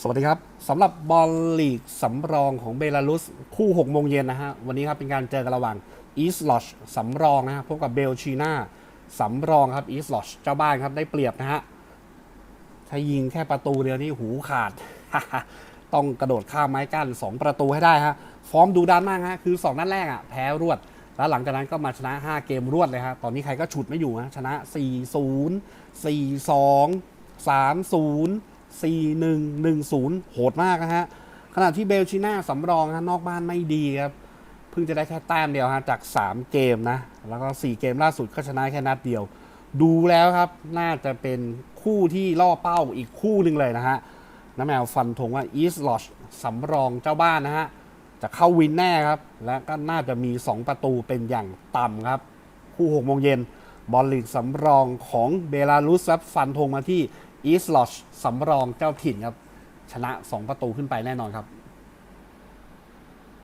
สวัสดีครับสำหรับบอลลีกสำรองของเบลารุสคู่6โมงเย็นนะฮะ วันนี้ครับเป็นการเจอกันระหว่างอีสลอชสำรองนะฮะพบกับเบลชีนาสำรองครับอีสลอชเจ้าบ้านครับได้เปรียบนะฮะ ถ้ายิงแค่ประตูเดียวนี่หูขาด ต้องกระโดดข้ามไม้กั้น2 ประตูให้ได้ฮะ ฟอร์มดูดันมากฮะ คือ 2 นัดแรกอะแพ้รวด แล้วหลังจากนั้นก็มาชนะ 5 เกมรวดเลยฮะตอนนี้ใครก็ฉุดไม่อยู่ฮะชนะ 4-0 4-2 3-0 4-1 1-0 โหดมากนะฮะ ขณะที่เบลชิน่าสำรองฮะนอกบ้านไม่ดีครับ เพิ่งจะได้แค่แต้มเดียวฮะจาก 3 เกมนะ แล้วก็ 4 เกมล่าสุดก็ชนะแค่นัดเดียว ดูแล้วครับ น่าจะเป็นคู่ที่ล่อเป้าอีกคู่หนึ่งเลยนะฮะ น้าแมวฟันธงว่าอีสลอชสำรองเจ้าบ้านนะฮะ จะเข้าวินแน่ครับ และก็น่าจะมี 2 ประตูเป็นอย่างต่ำครับ คู่6โมงเย็นบอลลีกสำรองของเบลารุสครับฟันธงมาที่ อีสต์ลอชสำรองเจ้าถิ่นครับ ชนะ 2 ประตูขึ้นไปแน่นอนครับ